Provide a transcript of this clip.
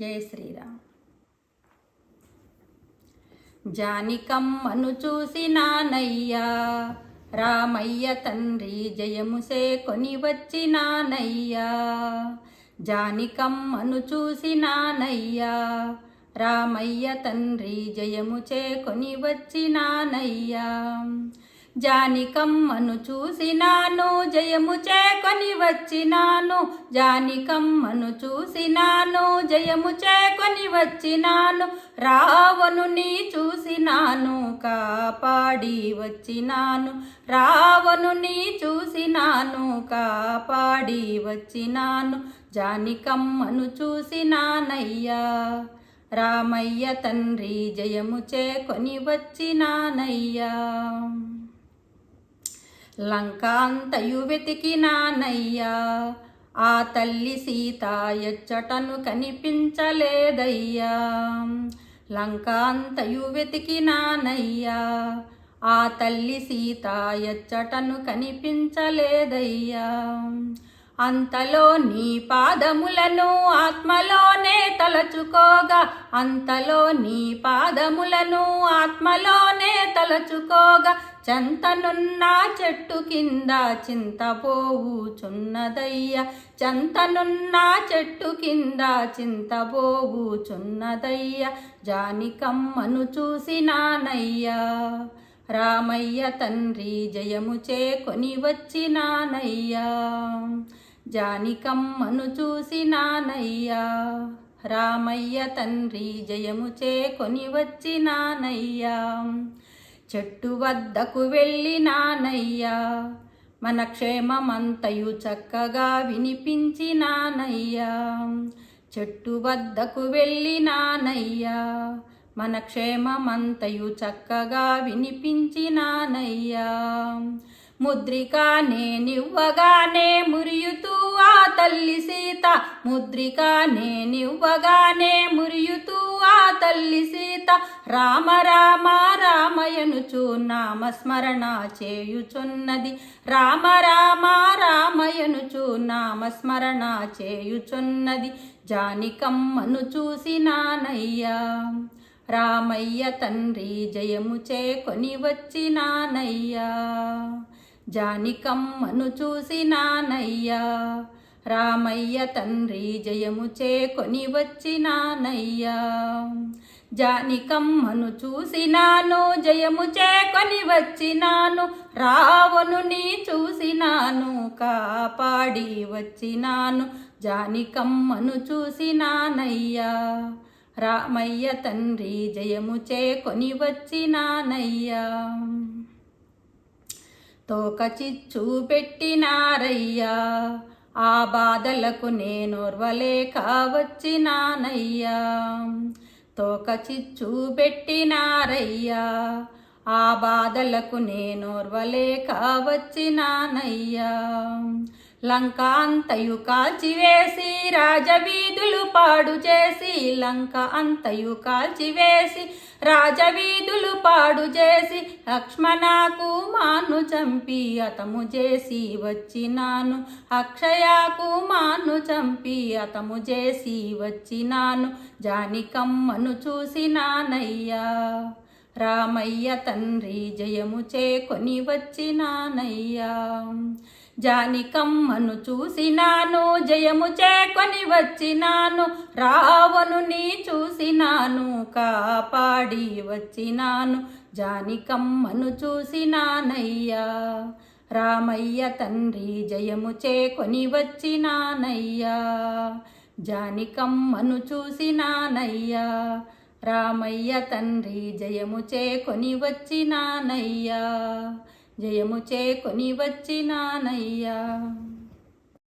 జయ శ్రీరామ్. జానికమ్మను చూసి నానయ్యా రామయ్య తండ్రి జయముసే కొని వచ్చి నానయ్యా. జానికమ్మను చూసి నానయ్యా రామయ్య తండ్రి జయము చేకొని వచ్చి నానయ్యా. జానికమ్మను చూసినాను జయము చేకొని వచ్చినాను. జానికమ్మను చూసినాను జయము చేకొని వచ్చినాను. రావణుని చూసినాను కాపాడి వచ్చినాను. రావణుని చూసినాను కాపాడి వచ్చినాను. జానికమ్మను చూసినానయ్యా. రామయ్య తండ్రి జయము చేకొని వచ్చినానయ్యా. లంకాంతయు వెతికినానయ్యా. ఆ తల్లి సీత ఎచ్చటను కనిపించలేదయ్యా. లంకాంతయు వెతికినానయ్యా. ఆ తల్లి సీత ఎచ్చటను కనిపించలేదయ్యా. అంతలో నీ పాదములను ఆత్మలోనే తలచుకోగా అంతలో నీ పాదములను ఆత్మలోనే తలచుకోగా చెంతనున్న చెట్టు కింద చింతపోవుచున్నదయ్య చెంతనున్న చెట్టు కింద చింతపోవుచున్నదయ్య జానికమ్మను చూసినానయ్యా రామయ్య తండ్రి జయము చేకొని వచ్చినానయ్యా జానికమ్మను చూసినానయ్యా రామయ్య తండ్రి జయము చేకొని వచ్చినానయ్యా. చెట్టు వద్దకు వెళ్ళినానయ్యా మన క్షేమమంతయు చక్కగా వినిపించినానయ్యా చెట్టు వద్దకు వెళ్ళినానయ్యా మన క్షేమమంతయు చక్కగా వినిపించినానయ్యా ముద్రికానే నేనివ్వగానే మురియుతూ ఆ తల్లి ముద్రిక నేనివ్వగానే మురియుతూ ఆ తల్లి సీత రామ రామ రామయనుచు నామస్మరణ చేయుచున్నది. రామ రామ రామయనుచు నామస్మరణ చేయుచున్నది. జానికమ్మను చూసినానయ్యా రామయ్య తండ్రి జయము చేకొని వచ్చినానయ్యా జానికమ్మను చూసినానయ్యా రామయ్య తండ్రి జయము చేకొని వచ్చినానయ్యా జానికమ్మను చూసినాను జయము చేకొని వచ్చినాను రావణుని చూసినాను కాపాడి వచ్చినాను జానికమ్మను చూసినానయ్యా. రామయ్య తండ్రి జయము చేకొని వచ్చినానయ్యా తోక చిచ్చు పెట్టినారయ్యా. ఆ బాధలకు నేనోర్వలేక వచ్చినానయ్యా తోక చిచ్చు పెట్టినారయ్యా. ఆ బాధలకు నేనోర్వలేక వచ్చినానయ్యా లంకాంతయు కాల్చివేసి రాజవీధులు పాడు చేసి లంక అంతయు కాల్చివేసి రాజవీధులు పాడు చేసి లక్ష్మణకు మాను చంపి అతము చేసి వచ్చినాను. అక్షయకు మాను చంపి అతము చేసి వచ్చినాను. జానికమ్మను చూసినానయ్యా రామయ్య తండ్రి జయము చేకొని వచ్చినానయ్యా. జానికమ్మను చూసినాను జయము చేకొని వచ్చినాను రావణుని చూసినాను కాపాడి వచ్చినాను జానికమ్మను చూసినానయ్యా. రామయ్య తండ్రి జయము చేకొని వచ్చినానయ్యా. జానికమ్మను చూసినానయ్యా. రామయ్య తండ్రి జయము చేకొని వచ్చినానయ్యా. జయము చేకొని వచ్చినానయ్యా.